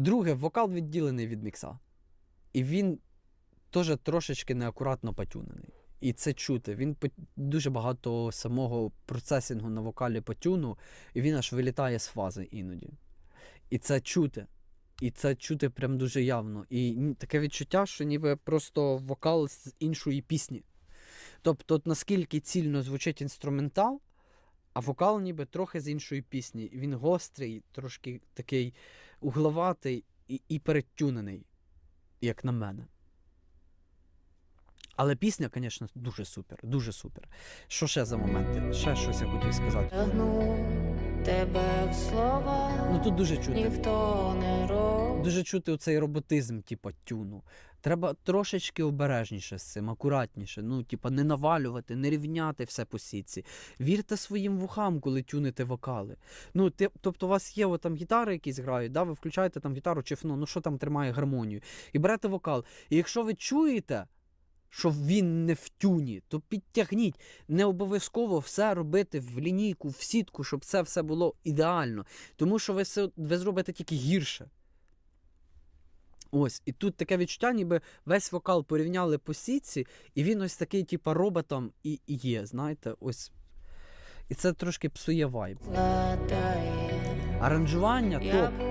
Друге, вокал відділений від мікса. І він теж трошечки неакуратно потюнений. І це чути. Він дуже багато самого процесінгу на вокалі потюнув, і він аж вилітає з фази іноді. І це чути. І це чути прям дуже явно. І таке відчуття, що ніби просто вокал з іншої пісні. Тобто, наскільки цільно звучить інструментал, а вокал ніби трохи з іншої пісні. Він гострий, трошки такий угловатий і, і перетюнений, як на мене. Але пісня, звісно, дуже супер, дуже супер. Що ще за моменти? Ще щось я хотів сказати. Тебе в слова, Ну тут дуже чути. ніхто не робить. Дуже чути цей роботизм, типу, тюну. Треба трошечки обережніше з цим, акуратніше. Ну, типу, не навалювати, не рівняти все по сітці. Вірте своїм вухам, коли тюните вокали. Ну, ти, тобто, у вас є от, там гітари якісь грають, да, ви включаєте там гітару чи фно, ну що там тримає гармонію, і берете вокал. І якщо ви чуєте, що він не в тюні, то підтягніть. Не обов'язково все робити в лінійку, в сітку, щоб це все було ідеально. Тому що ви, ви зробите тільки гірше. Ось, і тут таке відчуття, ніби весь вокал порівняли по сітці, і він ось такий, типа, роботом і, і є, знаєте, ось. І це трошки псує вайб. Аранжування топ.